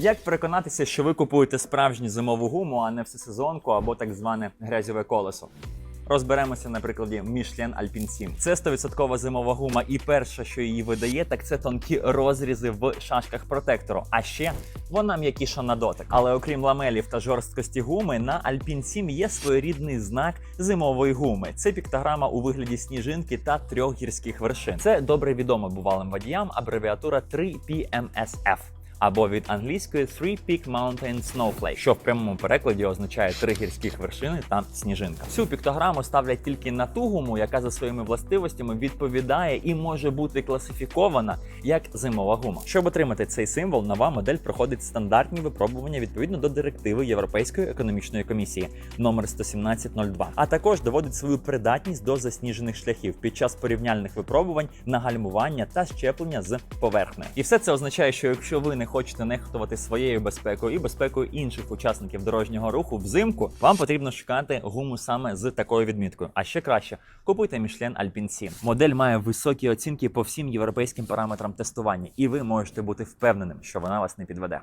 Як переконатися, що ви купуєте справжню зимову гуму, а не всесезонку або так зване грязьове колесо? Розберемося на прикладі Michelin Alpine 7. Це 100% зимова гума, і перше, що її видає, так це тонкі розрізи в шашках протектору. А ще вона м'якіша на дотик. Але окрім ламелів та жорсткості гуми, на Alpine 7 є своєрідний знак зимової гуми. Це піктограма у вигляді сніжинки та трьох гірських вершин. Це добре відомо бувалим водіям, абревіатура 3PMSF. Або від англійської Three Peak Mountain Snowflake, що в прямому перекладі означає три гірських вершини та сніжинка. Цю піктограму ставлять тільки на ту гуму, яка за своїми властивостями відповідає і може бути класифікована як зимова гума. Щоб отримати цей символ, нова модель проходить стандартні випробування відповідно до директиви Європейської економічної комісії номер 11702, а також доводить свою придатність до засніжених шляхів під час порівняльних випробувань на гальмування та щеплення з поверхнею. І все це означає, що якщо ви не хочете нехтувати своєю безпекою і безпекою інших учасників дорожнього руху взимку, вам потрібно шукати гуму саме з такою відміткою. А ще краще купуйте Michelin Alpine 7. Модель має високі оцінки по всім європейським параметрам тестування, і ви можете бути впевненим, що вона вас не підведе.